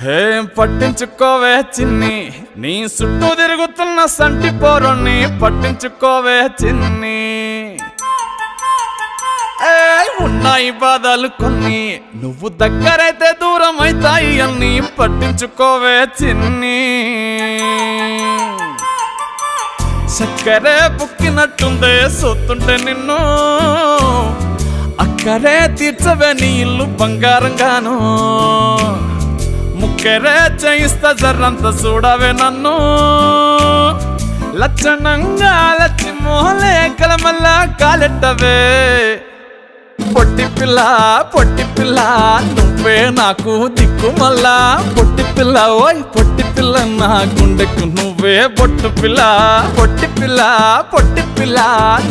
హే పట్టించుకోవే చిన్ని. నీ చుట్టూ తిరుగుతున్న సంటి పోరుని పట్టించుకోవే చిన్ని. ఉన్నాయి బాధలు కొన్ని. నువ్వు దగ్గరైతే దూరం అవుతాయి అన్ని పట్టించుకోవే చిన్ని. చక్కరే బుక్కినట్టుందే సొత్తుంటే నిన్ను. అక్కడే తీర్చవే నీ ఇల్లు బంగారంగాను. ముక్కరే చేయిస్తా జర్రంత చూడవే నన్ను. లచ్చణంగా లచ్చి మోహలే కలమల్లా కాలెట్టవే. పొట్టి పిల్ల పొట్టి పిల్ల నువ్వే నాకు దిక్కు మళ్ళా పొట్టి పిల్ల ఓయ్ పొట్టి పిల్ల నా గుండెకు నువ్వే పొట్టు పిల్ల. పొట్టి పిల్ల పొట్టి పిల్ల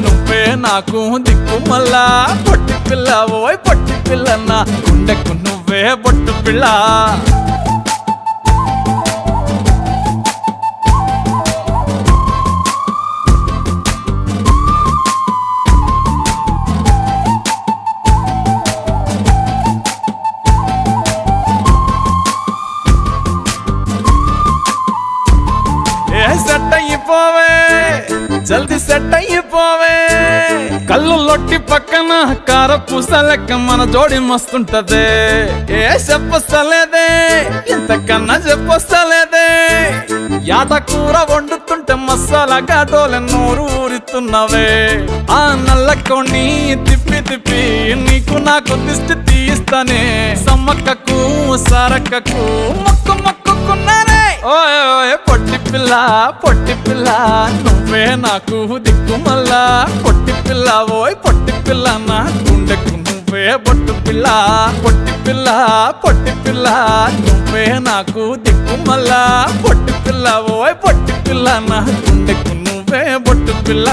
నువ్వే నాకు దిక్కు మళ్ళా పొట్టి పిల్ల ఓయ్ పొట్టి పిల్ల నా గుండెకు నువ్వే పొట్టు పిల్ల. సెట్ జల్ది సెట్ అయిపోవే కళ్ళు లొట్టి పక్కన కార పూసలెక్క మన జోడి మస్తుంటదే. ఏ చెప్పస్తలేదే ఇంతకన్నా చెప్పస్తలేదే యాట కూర వండుతుంటే మసాలా గాటోల నోరు ఊరుతున్నవే. ఆ నల్లకొని తిప్పి తిప్పి నీకు నాకు దిష్టి తీస్తానే సమ్మక్కకు సారక్కకు మొక్కు మొక్క ఓయ్ పొట్టి పిల్ల పొట్టి పిల్ల నువ్వే నాకు దిక్కు మళ్ళా పొట్టి పిల్ల ఓయ్ పొట్టి పిల్ల నా గుండెకు నువ్వే బొట్టు పిల్ల. పొట్టి పిల్ల పొట్టి పిల్ల నువ్వే నాకు దిక్కు మళ్ళా పొట్టి పిల్ల ఓయ్ పొట్టి పిల్ల నా గుండెకు నువ్వే బొట్టు పిల్ల.